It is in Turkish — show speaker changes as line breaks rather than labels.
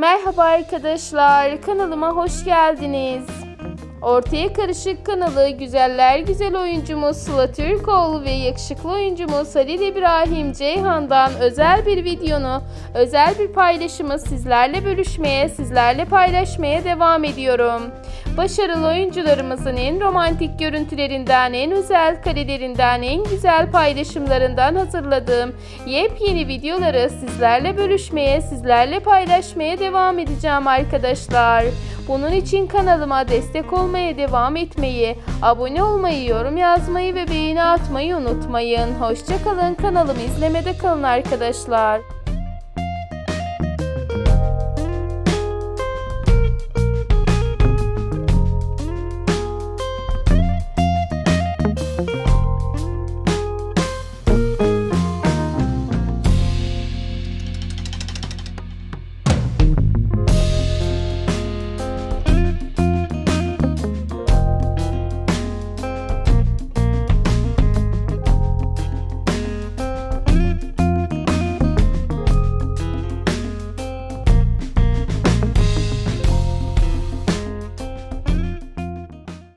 Merhaba arkadaşlar, kanalıma hoş geldiniz. Ortaya Karışık kanalı güzeller güzel oyuncumuz Sıla Türkoğlu ve yakışıklı oyuncumuz Halil İbrahim Ceyhan'dan özel bir videonu, özel bir paylaşımı sizlerle bölüşmeye, sizlerle paylaşmaya devam ediyorum. Başarılı oyuncularımızın en romantik görüntülerinden, en özel karelerinden, en güzel paylaşımlarından hazırladığım yepyeni videoları sizlerle bölüşmeye, sizlerle paylaşmaya devam edeceğim arkadaşlar. Bunun için kanalıma destek olmaya devam etmeyi, abone olmayı, yorum yazmayı ve beğeni atmayı unutmayın. Hoşçakalın kanalımı izlemede kalın arkadaşlar.